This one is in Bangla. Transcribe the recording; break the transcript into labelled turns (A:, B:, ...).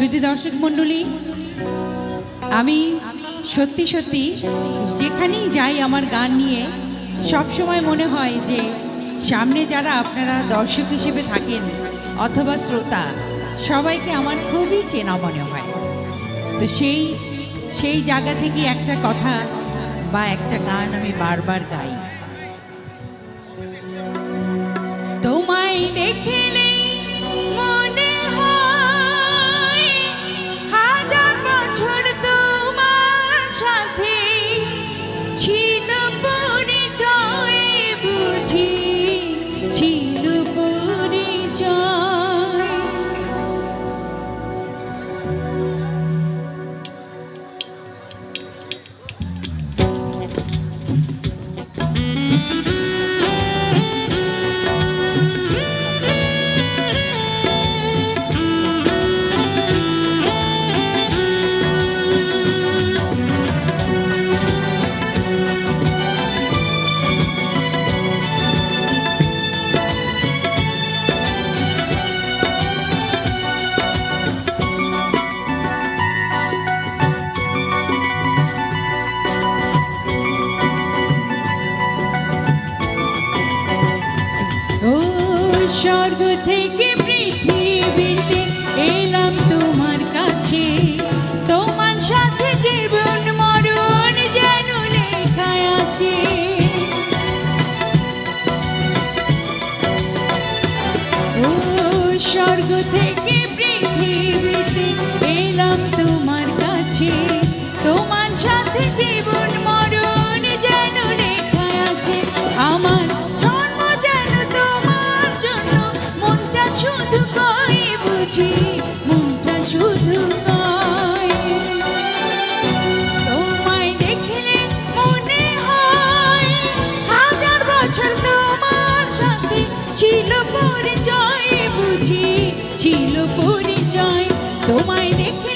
A: সুধী দর্শক মণ্ডলী, আমি সত্যি সত্যি যেখানেই যাই আমার গান নিয়ে সব সময় মনে হয় যে সামনে যারা আপনারা দর্শক হিসেবে থাকেন অথবা শ্রোতা, সবাইকে আমার খুবই চেনা মনে হয়। তো সেই সেই জায়গা থেকে একটা কথা বা একটা গান আমি বারবার গাই। তোমায় দেখলে ও স্বর্গ থেকে পৃথিবীতে এলাম তোমার কাছে। তোমার সাথে জীবন, মরণ যেন লেখা আছে। ও স্বর্গ থেকে ছিল পরিচয় তোমায় দেখলে